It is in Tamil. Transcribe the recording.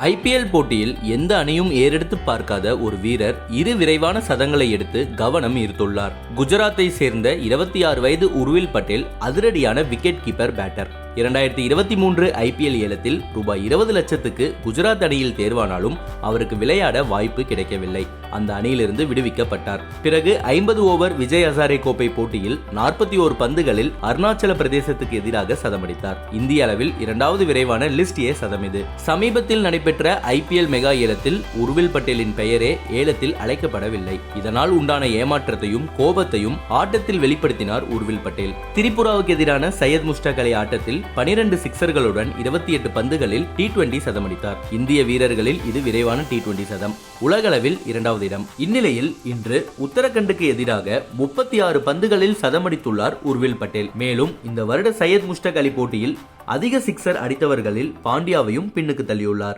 ஐபிஎல் போட்டியில் எந்த அணியும் ஏறெடுத்து பார்க்காத ஒரு வீரர் இரு விரைவான சதங்களை எடுத்து கவனம் ஈர்த்துள்ளார். குஜராத்தை சேர்ந்த இருபத்தி ஆறு வயது உருவில் பட்டேல் அதிரடியான விக்கெட் கீப்பர் பேட்டர். இரண்டாயிரத்தி இருபத்தி மூன்று ஐபிஎல் ஏலத்தில் ரூபாய் இருபது லட்சத்துக்கு குஜராத் அணியில் தேர்வானாலும் அவருக்கு விளையாட வாய்ப்பு கிடைக்கவில்லை. அந்த அணியிலிருந்து விடுவிக்கப்பட்டார். பிறகு ஐம்பது ஓவர் விஜய் ஹசாரே கோப்பை போட்டியில் நாற்பத்தி ஓரு பந்துகளில் அருணாச்சல பிரதேசத்துக்கு எதிராக சதமடித்தார். இந்திய அளவில் இரண்டாவது விரைவான லிஸ்ட் ஏ சதம் இது. சமீபத்தில் நடைபெற்ற ஐபிஎல் மெகா ஏலத்தில் உருவில் பட்டேலின் பெயரே ஏலத்தில் அழைக்கப்படவில்லை. இதனால் உண்டான ஏமாற்றத்தையும் கோபத்தையும் ஆட்டத்தில் வெளிப்படுத்தினார் உருவில் பட்டேல். திரிபுராவுக்கு எதிரான சையத் முஸ்டாக் அலி ஆட்டத்தில் பனிரெண்டு சிக்சர்களுடன் இருபத்தி எட்டு பந்துகளில் டி டுவெண்டி சதமடித்தார். இந்திய வீரர்களில் இது விரைவான டி டுவெண்டி சதம். உலகளவில் இரண்டாவது இடம். இந்நிலையில் இன்று உத்தரகண்டுக்கு எதிராக முப்பத்தி ஆறு பந்துகளில் சதமடித்துள்ளார் உர்வில் பட்டேல். மேலும் இந்த வருட சையத் முஷ்டக் அலி போட்டியில் அதிக சிக்சர் அடித்தவர்களில் பாண்டியாவையும் பின்னுக்கு தள்ளியுள்ளார்.